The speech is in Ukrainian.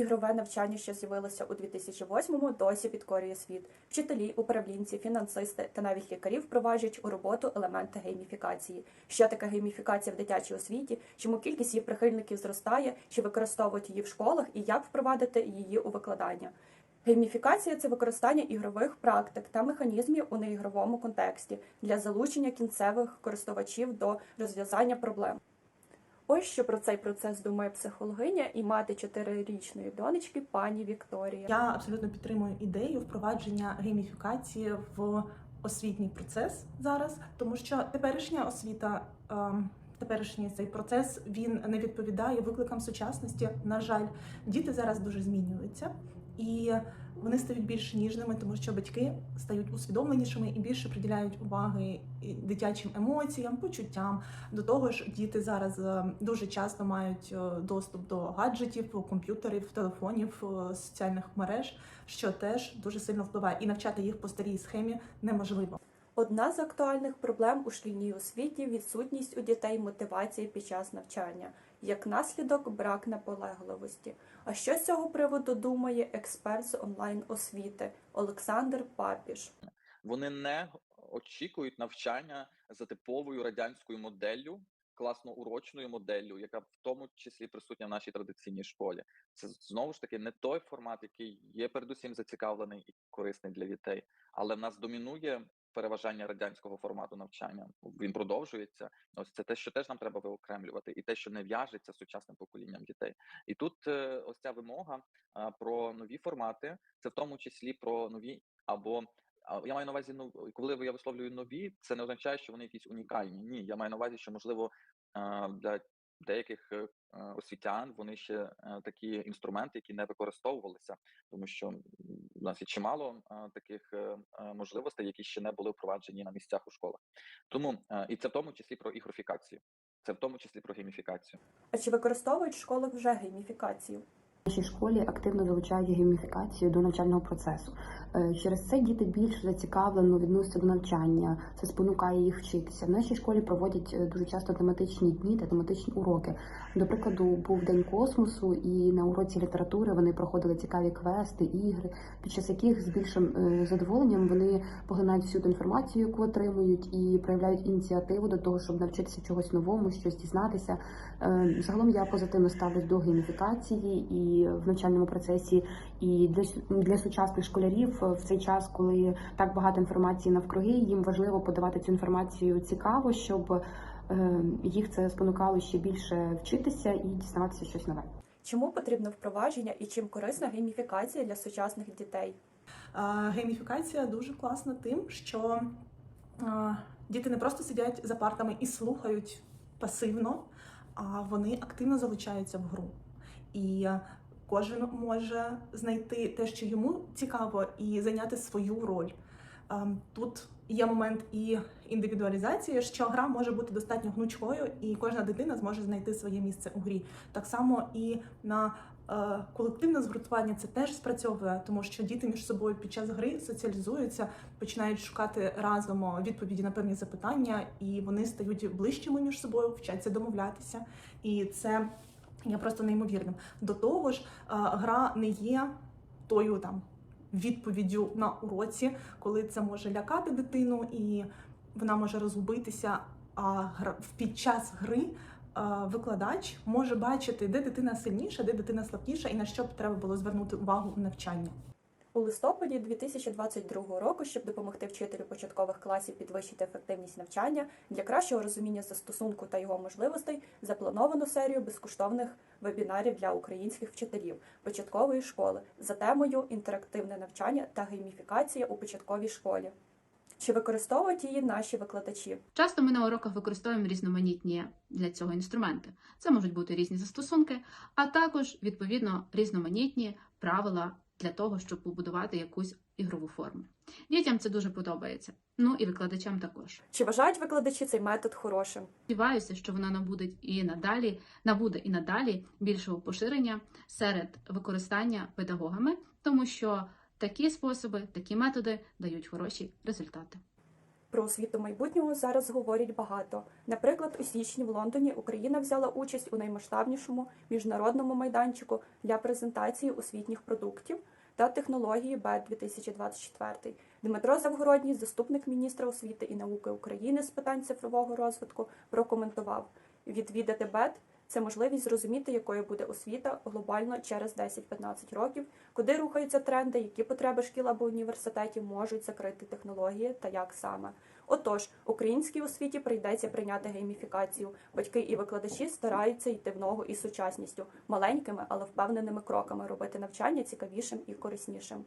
Ігрове навчання, що з'явилося у 2008-му, досі підкорює світ. Вчителі, управлінці, фінансисти та навіть лікарі впроваджують у роботу елементи гейміфікації. Що таке гейміфікація в дитячій освіті? Чому кількість її прихильників зростає? Чи використовують її в школах і як впровадити її у викладання? Гейміфікація це використання ігрових практик та механізмів у неігровому контексті для залучення кінцевих користувачів до розв'язання проблем. Ось що про цей процес думає психологиня і мати чотирирічної донечки пані Вікторія. Я абсолютно підтримую ідею впровадження гейміфікації в освітній процес зараз, тому що теперішня освіта. ем, Теперішній цей процес він не відповідає викликам сучасності. На жаль, діти зараз дуже змінюються, і вони стають більш ніжними, тому що батьки стають усвідомленішими і більше приділяють уваги дитячим емоціям, почуттям. До того ж, діти зараз е, дуже часто мають е, доступ до гаджетів, комп'ютерів, телефонів, е, соціальних мереж, що теж дуже сильно впливає, і навчати їх по старій схемі неможливо. Одна з актуальних проблем у шкільній освіті відсутність у дітей мотивації під час навчання, як наслідок брак наполегливості. А що з цього приводу думає експерт з онлайн освіти Олександр Папіш? Вони не очікують навчання за типовою радянською моделлю, класно урочною моделлю, яка в тому числі присутня в нашій традиційній школі. Це знову ж таки не той формат, який є передусім зацікавлений і корисний для дітей, але в нас домінує переважання радянського формату навчання. Він продовжується. Ось це те, що теж нам треба виокремлювати, і те, що не в'яжеться з сучасним поколінням дітей. І тут е, ось ця вимога про нові формати, це в тому числі про нові або я маю на увазі, ну коли я висловлюю нові, це не означає, що вони якісь унікальні. Ні, я маю на увазі, що можливо для деяких е, освітян вони ще е, такі інструменти, які не використовувалися, тому що у нас є чимало а, таких е, е, можливостей, які ще не були впроваджені на місцях у школах. Тому е, і це в тому числі про ігрофікацію, це в тому числі про гейміфікацію. А чи використовують школи вже гейміфікацію? В нашій школі активно залучають гейміфікацію до навчального процесу. Е, Через це діти більш зацікавлено відносяться до навчання, це спонукає їх вчитися. В нашій школі проводять е, дуже часто тематичні дні та тематичні уроки. До прикладу, був день космосу, і на уроці літератури вони проходили цікаві квести, ігри, під час яких з більшим е, задоволенням вони поглинають всю ту інформацію, яку отримують, і проявляють ініціативу до того, щоб навчитися чогось новому, щось дізнатися. Загалом я позитивно ставлюсь до гейміфікації і в навчальному процесі, і для с- для сучасних школярів е, в цей час, коли так багато інформації навкруги, їм важливо подавати цю інформацію цікаво, щоб е, їх це спонукало ще більше вчитися і дізнаватися щось нове. Чому потрібно впровадження і чим корисна гейміфікація для сучасних дітей? Гейміфікація дуже класна тим, що діти не просто сидять за партами і слухають пасивно, а вони активно залучаються в гру. І кожен може знайти те, що йому цікаво, і зайняти свою роль. Тут є момент і індивідуалізації, що гра може бути достатньо гнучкою, і кожна дитина зможе знайти своє місце у грі. Так само і на Е, Колективне згуртування це теж спрацьовує, тому що діти між собою під час гри соціалізуються, починають шукати разом відповіді на певні запитання, і вони стають ближчими між собою, вчаться домовлятися. І це є просто неймовірним. До того ж, е, гра не є тою там відповіддю на уроці, коли це може лякати дитину, і вона може розгубитися. А під час гри е, викладач може бачити, де дитина сильніша, де дитина слабкіша, і на що б треба було звернути увагу у навчанні. У листопаді 2022 року, щоб допомогти вчителю початкових класів підвищити ефективність навчання для кращого розуміння застосунку та його можливостей, заплановано серію безкоштовних вебінарів для українських вчителів початкової школи за темою інтерактивне навчання та гейміфікація у початковій школі. Чи використовують її наші викладачі? Часто ми на уроках використовуємо різноманітні для цього інструменти. Це можуть бути різні застосунки, а також відповідно різноманітні правила для того, щоб побудувати якусь ігрову форму. Дітям це дуже подобається. Ну і викладачам також. Чи вважають викладачі цей метод хорошим? Сподіваюся, що вона набуде і надалі набуде і надалі більшого поширення серед використання педагогами, тому що такі способи, такі методи дають хороші результати. Про освіту майбутнього зараз говорять багато. Наприклад, у січні в Лондоні Україна взяла участь у наймасштабнішому міжнародному майданчику для презентації освітніх продуктів та технології БЕД 2024. Дмитро Завгородній, заступник міністра освіти і науки України з питань цифрового розвитку, прокоментував: відвідати БЕД це можливість зрозуміти, якою буде освіта глобально через 10-15 років, куди рухаються тренди, які потреби шкіл або університетів можуть закрити технології та як саме. Отож, українській освіті прийдеться прийняти гейміфікацію. Батьки і викладачі стараються йти в ногу із сучасністю, маленькими, але впевненими кроками робити навчання цікавішим і кориснішим.